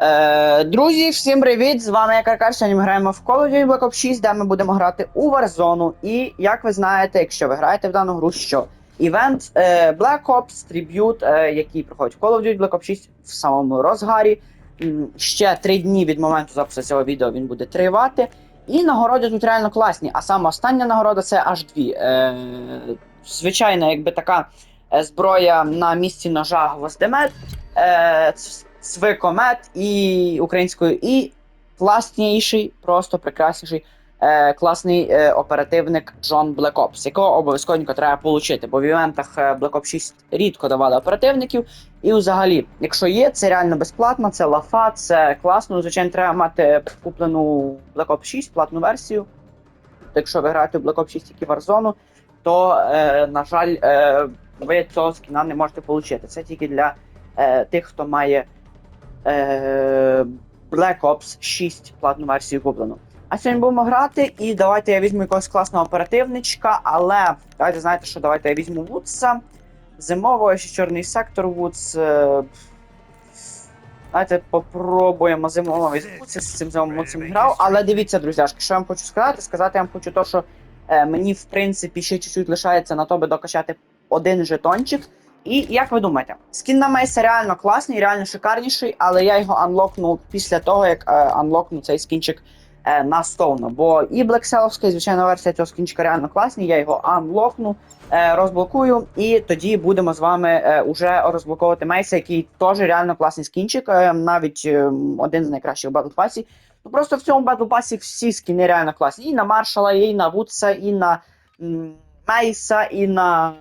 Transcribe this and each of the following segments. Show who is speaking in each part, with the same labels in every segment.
Speaker 1: Е, друзі, всім привіт! З вами я Каркар. Сьогодні ми граємо в Call of Duty Black Ops 6, де ми будемо грати у Warzone. І як ви знаєте, якщо ви граєте в дану гру, що івент е, Black Ops Tribute, е, який проходить в Call of Duty Black Ops 6 в самому розгарі. Ще три дні від моменту запису цього відео він буде тривати. І нагороди тут реально класні. А саме остання нагорода це аж дві. Е, звичайна, якби така е, зброя на місці ножа гвоздемет. Е, цвикомет і українською, і класніший, просто прекрасніший, е, класний е, оперативник Джон Ops, якого обов'язково треба отримати, бо в івентах е, Black Ops 6 рідко давали оперативників. І взагалі, якщо є, це реально безплатно, це лафа, це класно. Звичайно, треба мати куплену Black Ops 6 платну версію. Якщо ви граєте в Black Ops 6 тільки Warzone, то, е, на жаль, е, ви цього скіна не можете отримати. Це тільки для е, тих, хто має е, Black Ops 6 платну версію куплену. А сьогодні будемо грати, і давайте я візьму якогось класного оперативничка, але давайте знаєте, що давайте я візьму Вудса. Зимового ще чорний сектор Вудс. Е, давайте попробуємо зимового візьму з цим зимовим Вудсом грав. Але дивіться, друзяшки, що я вам хочу сказати? Сказати я вам хочу то, що е, мені в принципі ще чуть-чуть лишається на то, би докачати один жетончик. І як ви думаєте, скін на Мейса реально класний, реально шикарніший, але я його анлокнув після того, як е, анлокнув цей скінчик е, на Стоуна. Бо і Блекселовська, і звичайна версія цього скінчика реально класні. Я його анлокну, е, розблокую, і тоді будемо з вами е, уже розблоковувати Мейса, який теж реально класний скінчик, е, навіть е, один з найкращих в. Ну просто в цьому Battle всі скіни реально класні. І на Маршала, і на Вудса, і на Мейса, і на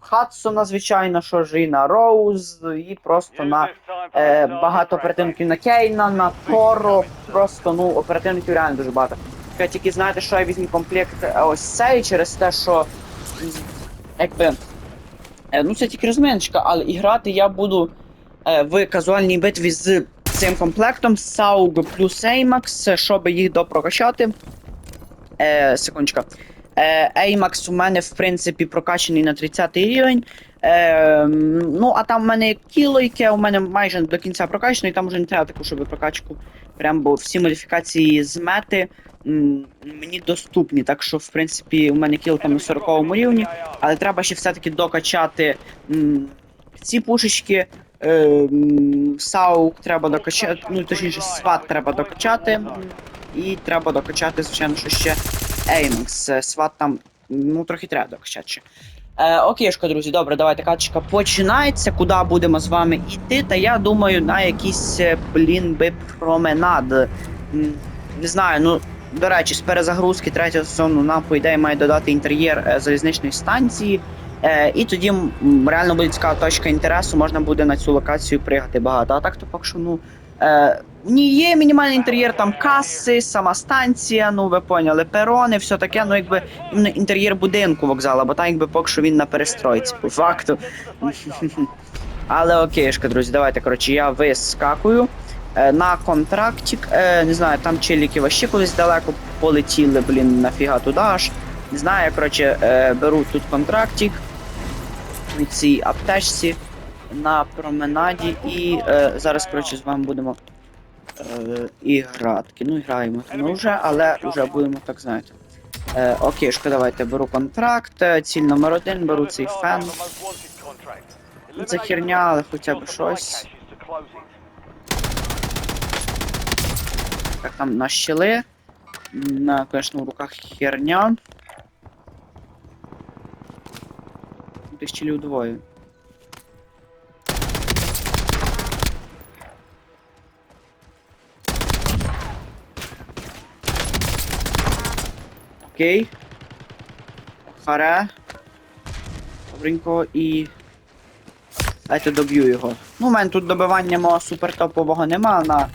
Speaker 1: Хадсона, звичайно, що ж, і на Роуз, і просто на е, багато оперативників на Кейна, на Торо. Просто ну оперативників реально дуже багато. Я тільки знаєте, що я візьму комплект е, ось цей через те, що якби. е, Ну, це тільки розміночка, але і грати я буду е, в казуальній битві з цим комплектом SAUG плюс AMAX, щоб їх допрокачати. Е, секундочка. Е, AMAX у мене, в принципі, прокачаний на 30 рівень. Е, ну, а там в мене кіло, яке у мене майже до кінця прокачано, і там вже не треба таку, щоб прокачку. Прям, бо всі модифікації з мети мені доступні. Так що, в принципі, у мене кіло там на 40 рівні, але треба ще все-таки докачати ці пушечки. Е, Саук треба докачати, ну точніше, сват треба докачати. І треба докачати, звичайно, що ще Еймакс. Е, Сват там, ну, трохи треба докачати. Е, окейшко, друзі, добре, давайте каточка починається. Куди будемо з вами йти? Та я думаю, на якийсь, е, блін, би променад. Не знаю, ну. До речі, з перезагрузки третього сезону нам, по ідеї, має додати інтер'єр е, залізничної станції. Е, і тоді реально буде цікава точка інтересу, можна буде на цю локацію приїхати багато. А так то поки що, ну. Е, в ній є мінімальний інтер'єр, там каси, сама станція, ну ви поняли, перони, все таке, ну якби інтер'єр будинку вокзала, бо так якби поки що він на перестройці, по факту. Але окейшка, друзі, давайте, коротше, я вискакую е, на контрактик. Е, не знаю, там челіки вообще колись далеко полетіли, блін, нафіга туди аж. Не знаю, коротше, е, беру тут контрактик у цій аптечці на променаді і е, зараз, коротше, з вами будемо е, ігратки. Ну, граємо ми вже, але вже будемо так знаєте. Е, окейшка, давайте беру контракт, е, ціль номер один, беру цей фен. Ну, Це херня, але хоча б щось. Так, там на щели. На, конечно, в руках херня. Щелів двоє. Окей. Харе. Добренько і. Дайте доб'ю його. Ну, у мене тут добивання мого супертопового нема на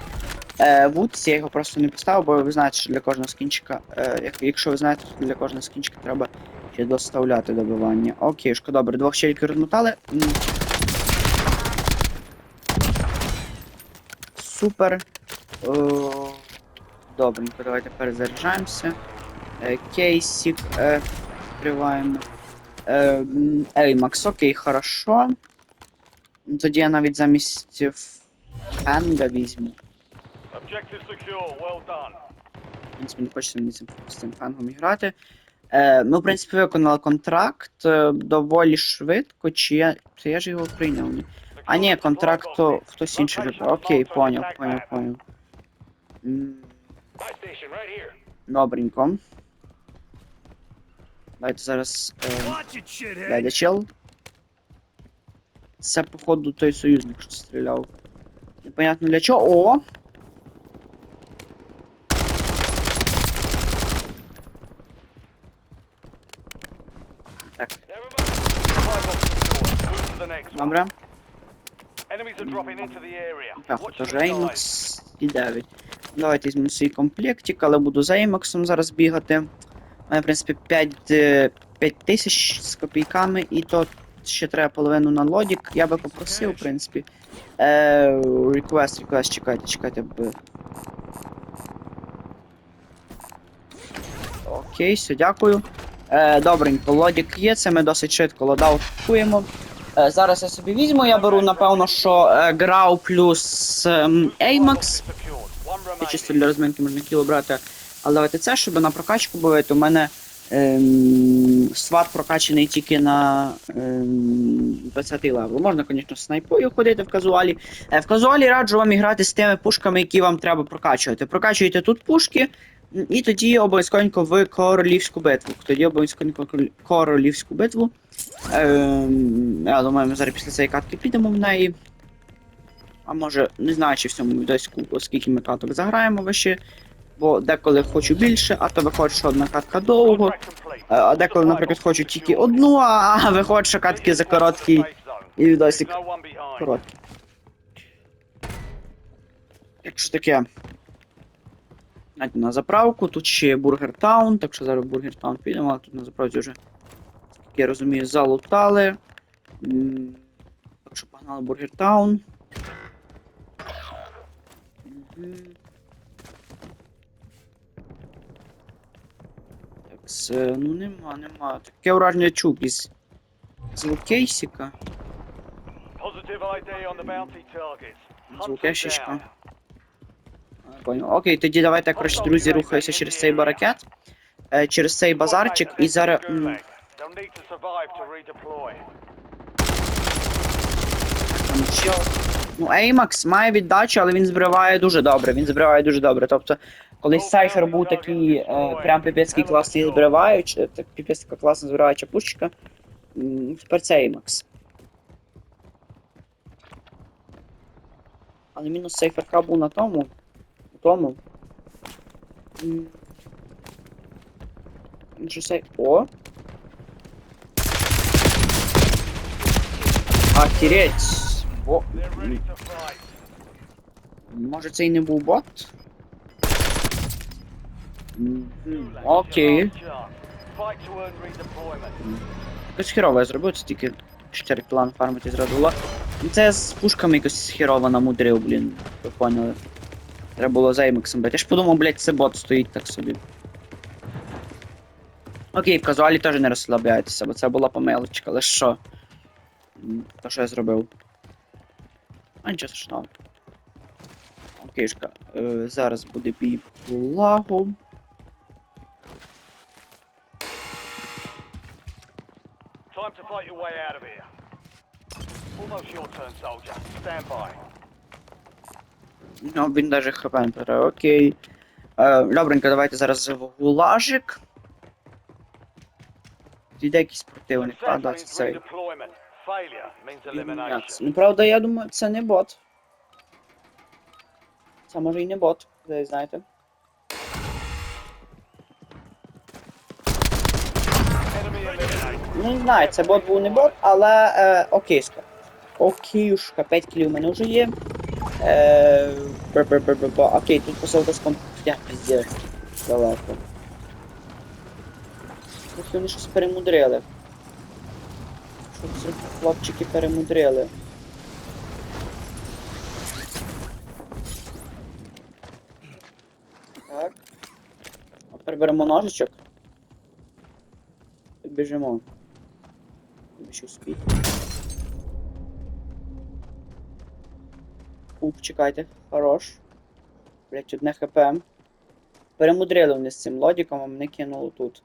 Speaker 1: е, вудці, я його просто не поставив, бо ви знаєте, що для кожного скінчика, е, якщо ви знаєте, то для кожного скінчика треба ще доставляти добивання. Окей, шко, добре, двох челіків розмотали. Супер. О, добренько, давайте перезаряджаємося. Е, кейсик е, відкриваємо. Е, Еймакс, окей, хорошо. Тоді я навіть замість Хенга візьму. В принципі, не хочеться мені з цим фангом грати. Е, ми, в принципі, виконали контракт е, доволі швидко, чи я. Це я ж його прийняв. Ні? А ні, контракт то хтось інший вже. Окей, поняв, поняв, поняв. Добренько. Давайте зараз. Е, дядя чел. Це, походу, той союзник, що стріляв. Непонятно для чого. О! Так, добре. Так, же
Speaker 2: skies.
Speaker 1: І 9. Давайте візьму свій комплектик, але буду за Еймаксом зараз бігати. У мене, в принципі, 5, е, 5 тисяч з копійками, і то ще треба половину на лодік. Я би попросив, в принципі. Е, request, request, чекайте, чекайте. б. Окей, все, дякую. Е, добренько, лодік є, це ми досить швидко лодаут купуємо. Е, зараз я собі візьму, я беру, напевно, що е, Грау плюс ем, Еймакс. Чисто для розминки можна кіло брати. Але давайте це, щоб на прокачку було, то в мене ем, сват прокачаний тільки на ем, 20 левел. Можна, звісно, снайпою ходити в казуалі. Е, в казуалі раджу вам іграти з тими пушками, які вам треба прокачувати. Прокачуєте тут пушки, і тоді обов'язково в королівську битву. Тоді обов'язково королівську битву. Ем, я думаю, ми зараз після цієї катки підемо в неї. А може, не знаю, чи в цьому відоську, скільки ми каток заграємо вище. Бо деколи хочу більше, а то виходить, що одна катка довго. А а деколи, наприклад, хочу тільки одну, а виходить, що катки за короткий і відосик короткий. Якщо таке. Знаєте, на заправку, тут ще є Бургер Таун, так що зараз Бургер Таун підемо, але тут на заправці вже, як я розумію, залутали. Так що погнали Бургер Таун. Так, ну нема, нема. Таке враження чук із звукейсика. Звукешечка. Понял. Окей, тоді давайте, коротше, друзі, рухаюся через цей баракет. Е, через цей базарчик і зараз. там. Ну, Еймакс має віддачу, але він збриває дуже добре. Він збриває дуже добре. Тобто, колись Сайфер був такий е, прям піпецький класний збриваючий, е, так піпець така класна збриваюча пушечка. Тепер це Еймакс. Але мінус Сейферка був на тому. У тому. Ну, Що цей. О! Охереть!
Speaker 2: They're ready.
Speaker 1: Може це і не був бот? Окей. Якось херово я зробив, це тільки 4 план фармити зразу. Ну, Це з пушками якось херово намудрив, блін. Ви поняли. Треба було за Еймексом бити. Я ж подумав, блядь, це бот стоїть так собі. Окей, в казуалі теж не розслабляйтеся, бо це була помилочка, але що? То що я зробив? А нічого страшного. Окейшка, е, зараз буде бій по лагу.
Speaker 2: Time to fight your way out of here. Almost your turn, soldier. Stand by.
Speaker 1: Ну, він даже хп не бере, окей. Е, добренько, давайте зараз в гулажик. Йде якийсь противник, а, да, це цей.
Speaker 2: Means
Speaker 1: Ну, правда, я думаю, це не бот. Це може і не бот, ви знаєте. Ну, не знаю, це бот був не бот, але е, окейська. Окейшка, 5 кілів у мене вже є. Е, бр-бр-бр-бр-бр. Окей, тут посилка з комп... Я піздець. Далеко. Трохи вони щось перемудрили. Це хлопчики перемудрили. Так. Тепер беремо. І біжимо. Ще успіть. Хуп, чекайте. Хорош. Блять, одне хп. Перемудрили вони з цим лодіком, а мене кинуло тут.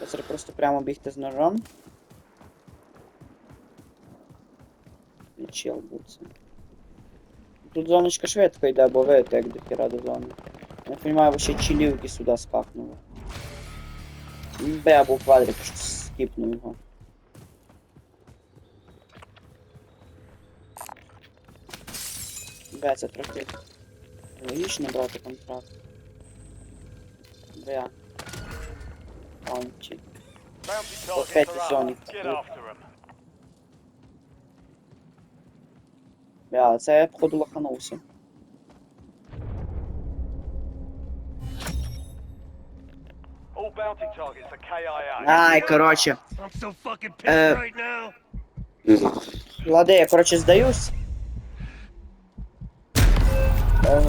Speaker 1: Зараз просто прямо бігти з ножом. Чел це. Тут зоночка швидко йде, бо видите, як до хіра до зони. Я розумію, вообще чилівки сюди скакнули. Б або квадрик, що скіпнув його. Б, це трохи логічно брати контракт. Б. Паунчі.
Speaker 2: Bounty
Speaker 1: Опять
Speaker 2: targets
Speaker 1: Бля, це я походу лоханувся. Ай, коротше.
Speaker 3: I'm so fucking pissed
Speaker 1: Е.
Speaker 3: right now.
Speaker 1: Ладе, я коротше здаюсь. Е,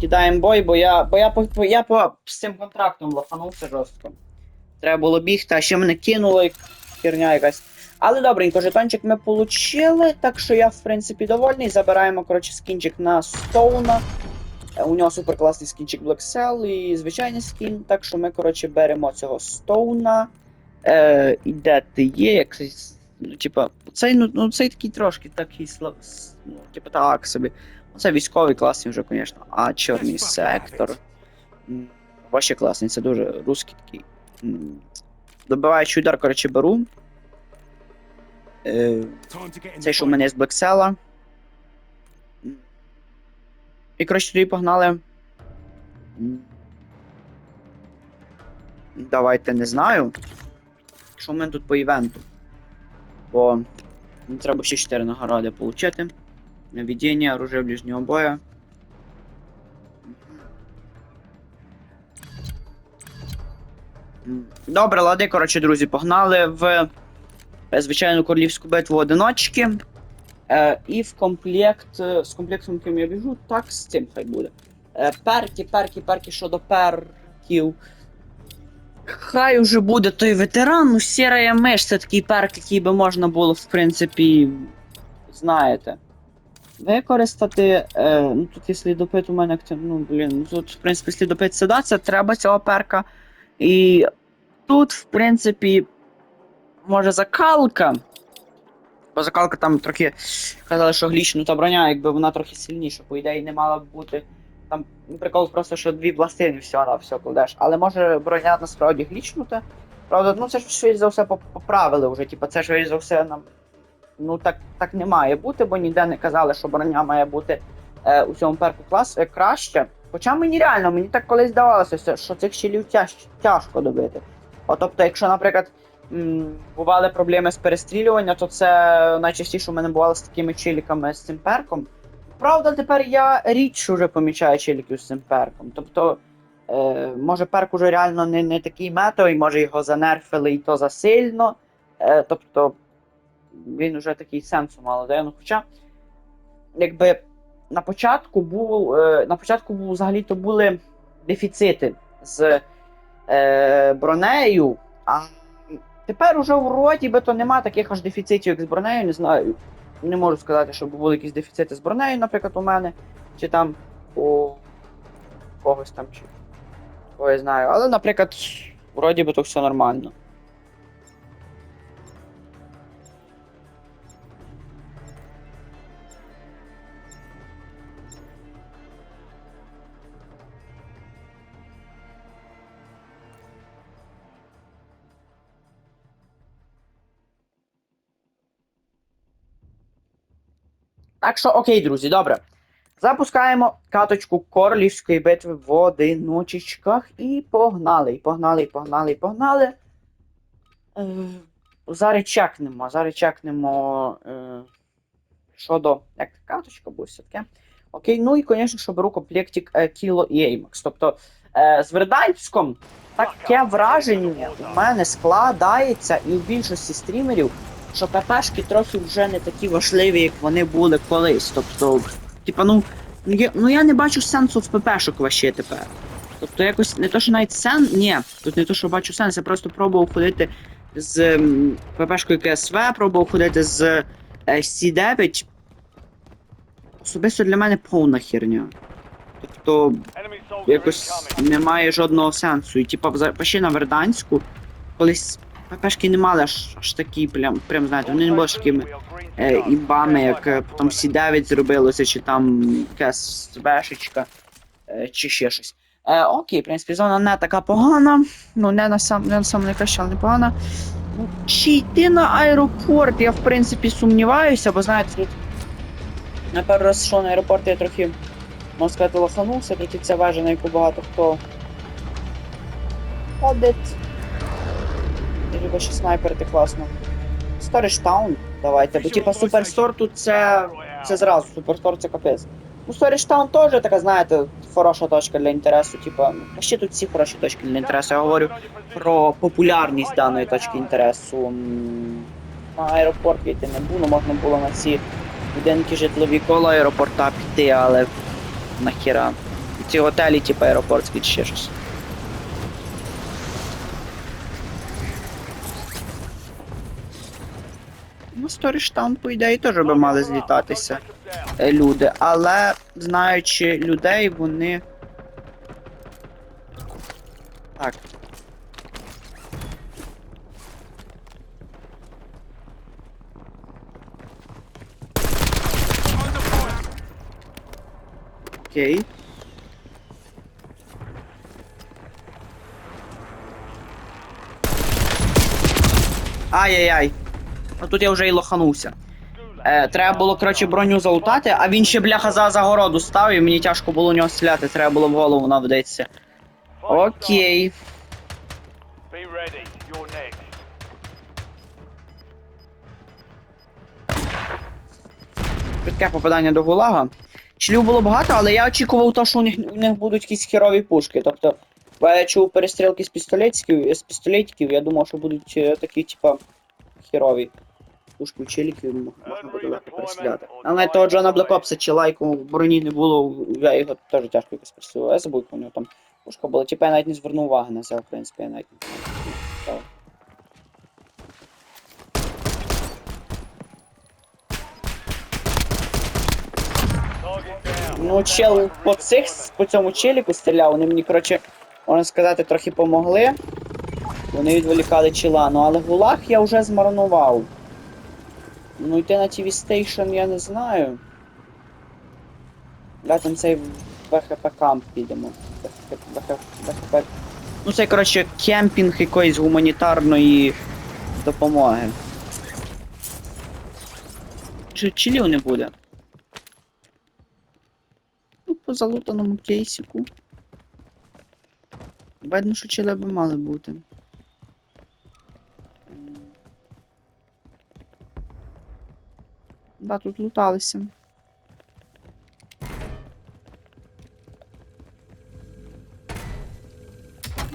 Speaker 1: Кидаємо бой, бо я. Бо я по, по- я по з цим контрактом лоханувся жорстко. Треба було бігти, а ще мене кинуло і херня якась. Але добренько, жетончик ми получили, так що я в принципі довольний. Забираємо, коротше, скінчик на Стоуна. Е, У нього супер класний скінчик Black Cell і звичайний скін. Так що ми, коротше, беремо цього Стоуна. Е, і де ти є, як ну, типа, цей, ну, ну, цей такий трошки такий слаб, ну, типа так собі. Це військовий класний вже, звісно. А чорний сектор. Вообще класний, це дуже русський такий. Добиваючий удар, коротше, беру. Е, цей, що в мене з Блекселла. М. І, коротше, тоді погнали. Давайте не знаю. Що в мене тут по івенту? Бо треба ще 4 нагороди отримати. Наведення, оружие ближнього боя. Добре, лади, коротше, друзі, погнали в звичайну королівську битву одиночки. Е, і в комплект е, з комплектом, яким я біжу, так з цим хай буде. Е, перки, перки, перки щодо перків. Хай уже буде той ветеран, ну сірая миш, це такий перк, який би можна було, в принципі, знаєте. Використати. Е, ну тут є слідопит у мене ну, блін, ну тут, в принципі, слідопит це треба цього перка. І тут, в принципі, може закалка. Бо закалка там трохи казали, що глічнута броня, якби вона трохи сильніша, по ідеї не мала б бути. Там прикол просто, що дві пластини все на все кладеш. Але може броня насправді глічнута. Правда, ну це ж швидше за все поправили вже. Типу, це швидше за все нам. Ну так, так не має бути, бо ніде не казали, що броня має бути е, у цьому перку клас е, краще. Хоча мені реально, мені так колись здавалося, що цих щелів тяж, тяжко добити. От, тобто, якщо, наприклад, бували проблеми з перестрілювання, то це найчастіше у мене бувало з такими чиліками з цим перком. Правда, тепер я рідше вже помічаю чиліків з цим перком. Тобто, е, може перк уже реально не, не такий метовий, може його занерфили і то засильно. Е, тобто, він уже такий сенсу мало дає. Ну, хоча, якби на початку був. Е, на початку був взагалі-то були дефіцити з е, бронею, а тепер уже вроді би то нема таких аж дефіцитів, як з бронею, не знаю. Не можу сказати, щоб були якісь дефіцити з бронею, наприклад, у мене, чи там у когось там, чи кого я знаю. Але, наприклад, вроді би то все нормально. Так що, окей, друзі, добре. Запускаємо каточку королівської битви в одиночечках і погнали, і погнали, і погнали, і погнали. Е, зараз чекнемо, зараз чекнемо е, щодо. Як каточка буде все таке. Окей, ну і, звісно, що беру комплектик е, Kilo і Amex. Тобто е, з Верданськом таке враження у мене складається і у більшості стрімерів, що ППшки трохи вже не такі важливі, як вони були колись. Тобто, типа, ну, ну я, ну не бачу сенсу в ППшок вообще тепер. Тобто якось не то, що навіть сен. Ні, тут не то, що бачу сенс, я просто пробував ходити з ППшкою КСВ, пробував ходити з е, С9. особисто для мене повна херня. Тобто, якось немає жодного сенсу. І типа ще на Верданську, колись ППшки не мали аж, аж такі, прям, прям знаєте, вони не були такими е, імбами, як е, потім Сі9 зробилося, чи там якась СВшечка, е, чи ще щось. Е, окей, в принципі, зона не така погана. Ну, не на сам, не на сам найкраще, але непогана. Ну, чи йти на аеропорт, я в принципі сумніваюся, бо знаєте, тут на перший раз що на аеропорт я трохи, можна сказати, лоханувся, тут ця вежа, на яку багато хто ходить. Любить ще снайперити класно. Storage Town, давайте, бо типа Суперстор тут це. Це зразу, Суперстор це капець. Ну, Town теж така, знаєте, хороша точка для інтересу, типа, а ще тут всі хороші точки для інтересу. Я говорю про популярність даної точки інтересу. На аеропорт йти не було, можна було на ці будинки житлові коло аеропорта піти, але нахіра. Ці готелі, типу аеропортські чи ще щось. Ну, Сторіштаун, по ідеї, теж би мали злітатися е, люди, але знаючи людей, вони. Так. Окей. Ай-яй-яй. Ну тут я вже і лоханувся. Е, треба було, коротше, броню залутати, а він ще бляха за загороду став, і мені тяжко було у нього стріляти, треба було в голову навдатися. Окей. Швидке попадання до гулага. Члів було багато, але я очікував то, що у них, у них будуть якісь херові пушки. Тобто, я чув перестрілки з пістолетиків, з пістолетиків, я думав, що будуть е, такі, типа, херові. Пушки челіків можна буде легко перестріляти. Але того Джона Блекопса чи лайку в броні не було, я його теж тяжко якось перестрілював. Я забув, у нього там пушка була. Типа я навіть не звернув уваги на це, в принципі, я навіть не знаю. Ну, чел по цих, по цьому челіку стріляв, вони мені, коротше, можна сказати, трохи помогли. Вони відволікали чела, ну але гулаг я вже змарнував. Ну йти на TV Station я не знаю. Да, там цей ВХП камп підемо. ВХП. Ну це, коротше, кемпінг якоїсь гуманітарної допомоги. Чи чилів не буде? Ну, по залутаному кейсику. Видно, що чили би мали бути. Да, тут луталися.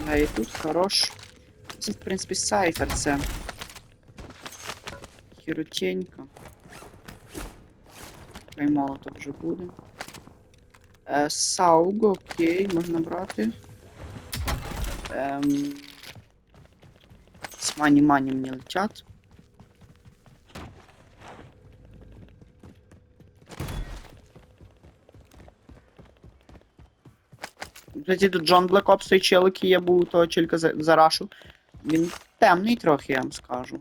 Speaker 1: Да, і тут хорош. Це, в принципі, сайфер це. Хіротенько. Хай мало тут вже буде. Е, Сауго, окей, можна брати. Ем... Смані мані мені летять. Кстати, тут Джон Блек Опс, той чел, який я був того чілька за, зарашу. Він темний трохи, я вам скажу.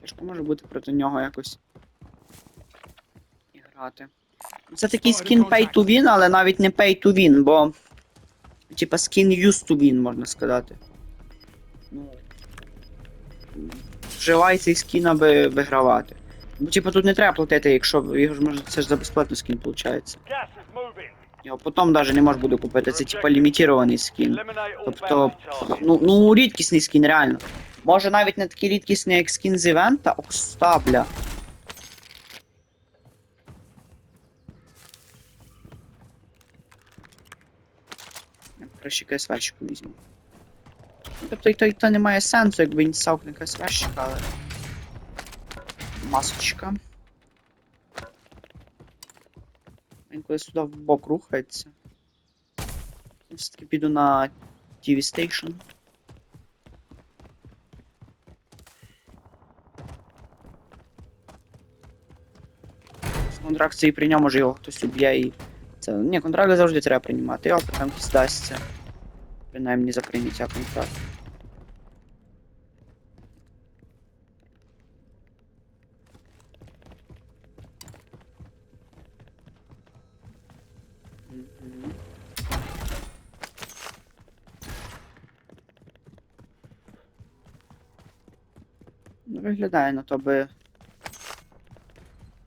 Speaker 1: Тяжко може бути проти нього якось і грати. Це такий скін pay to win, але навіть не pay to win, бо. Типа скін used to win, можна сказати. Ну. Вживай цей скін, аби вигравати. Ну, типа тут не треба платити, якщо його ж може це ж за безплатно скін виходить.
Speaker 2: Moving.
Speaker 1: Його потім навіть не можеш буде купити. Це типа лімітований скін. Тобто, ну, ну рідкісний скін, реально. Може навіть не такий рідкісний, як скін з івента, окста, бля. Краще КСВщику візьму. Тобто, то, то не має сенсу, якби він став на КСВщика, але масочка. Він коли сюди в бок рухається. Все-таки піду на TV Station. Контракт цей прийняв, може його хтось уб'є і... Це... Ні, контракт завжди треба приймати, а потім дасться. Принаймні за прийняття контракту. Ну, виглядає на то би.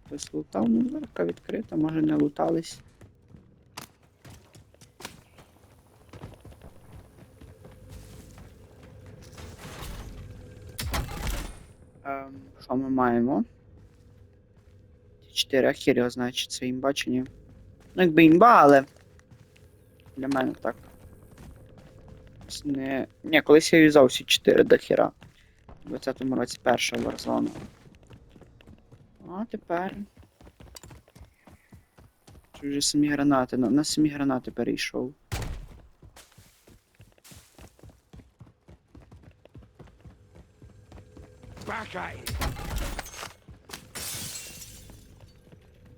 Speaker 1: Хтось лутав, ну дверка відкрита, може не лутались. Ем, що ми маємо? Ті Чотири ахір значить своїм баченням. Ну, якби імба, але. Для мене так. Не... Ні, колись я юзав всі 4 до хіра. У 20-му році перша Warzone. А тепер. Чи вже самі гранати? На, на самі гранати перейшов.
Speaker 3: At.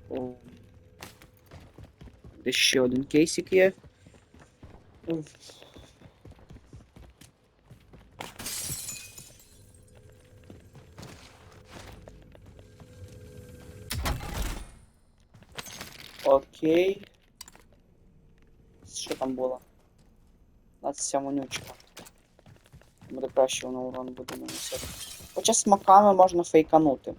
Speaker 1: О. Десь ще один кейсик є. Окей. Що там було? 27 вонючка. Буде краще воно урон буде наносити. Хоча смаками можна фейканути.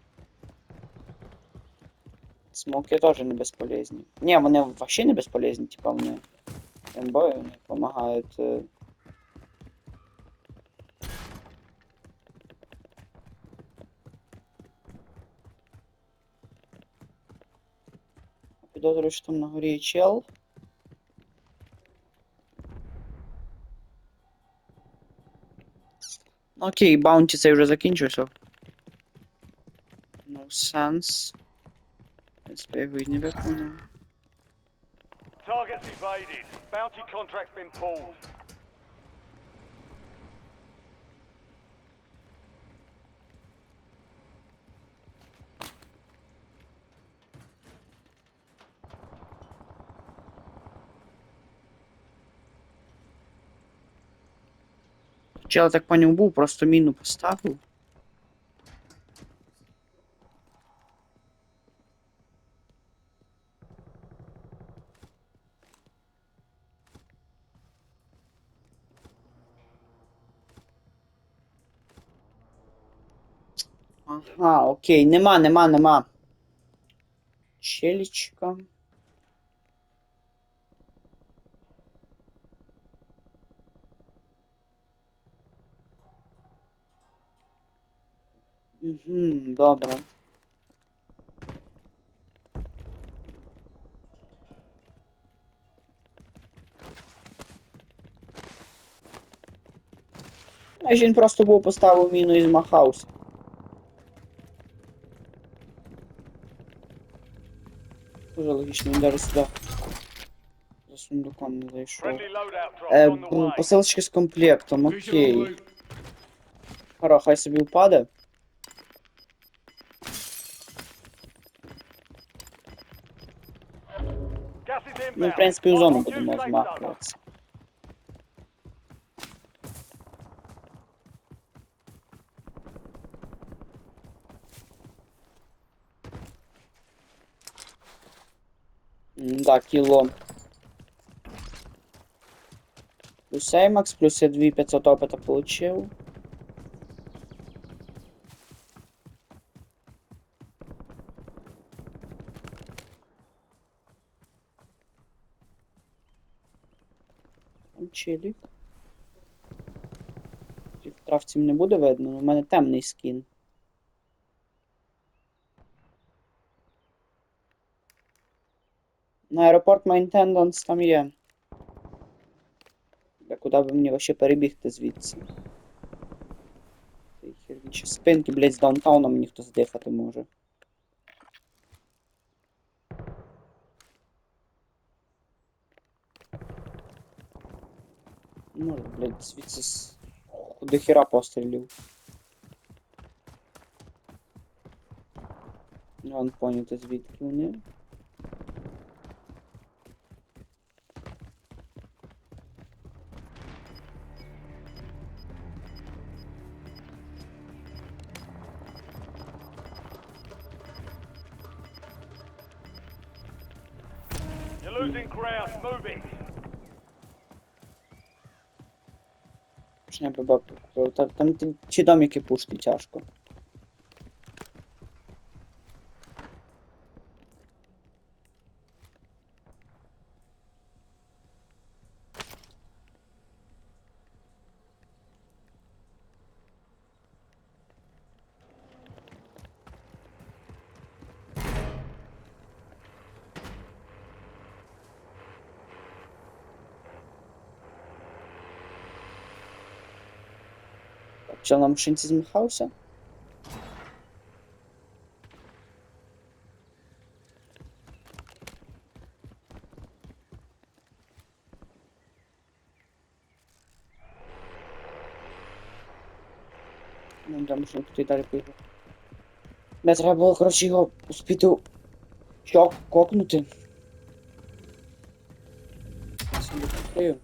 Speaker 1: Смоки теж не безполезні. Ні, вони взагалі не безполезні, типа вони ембою вони допомагають. е. Підозрюю, що там на горі чел. Окей, баунті цей вже закінчився. No sense. В принципі, я його і не виконав.
Speaker 2: Targets evaded. Bounty contract's been pulled.
Speaker 1: Чел, я так поняв, був, просто міну поставив. Ага, окей, нема, нема, нема. Челічка. Угу, добре. А він просто був поставив міну і змахався. Дуже логічно, він даже сюди за сундуком не зайшов. Е,
Speaker 2: on the
Speaker 1: б-
Speaker 2: way.
Speaker 1: посилочки з комплектом, окей. Хоро, хай собі впаде. Ну, в принципі, у зону будемо змахуватися. Да, кіло. Плюс Еймакс, плюс я 2500 опыта получил. Челік. В травці не буде видно, в мене темний скін. На аеропорт Мейнтенданс там є. Бля, куди би мені вообще перебігти звідси? Ще Спинки, блядь, з даунтауна мені хтось дихати може. Може, блядь, звідси з... до хіра пострілів. Вон поняти звідки вони. Почне баба. Там, там ті- ті домики пушти тяжко. Що на машинці змахався? Ну, да, машинку тут і далі поїхав. Не треба було, коротше, його успіти чок кокнути. Собі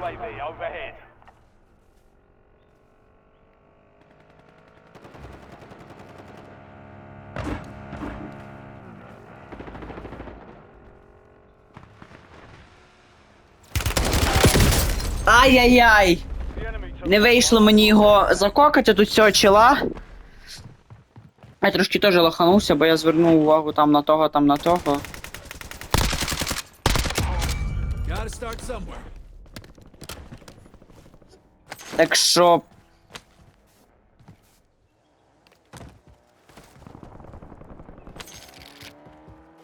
Speaker 2: UAV overhead.
Speaker 1: Ай-яй-яй! Не вийшло мені його закокати тут цього чола. Я трошки теж лоханувся, бо я звернув увагу там на того, там на того. Так що.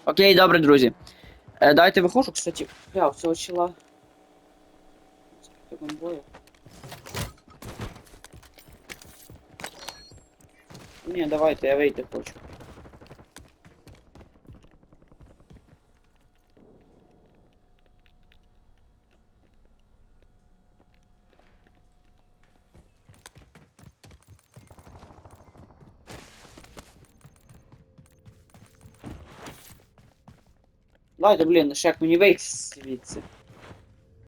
Speaker 1: Окей, добре, друзі. Е, давайте виходжу, кстати. Бля, у цього чола. Скільки там бою? Ні, давайте, я вийти хочу. Давайте, блін, ще як мені вийти звідси.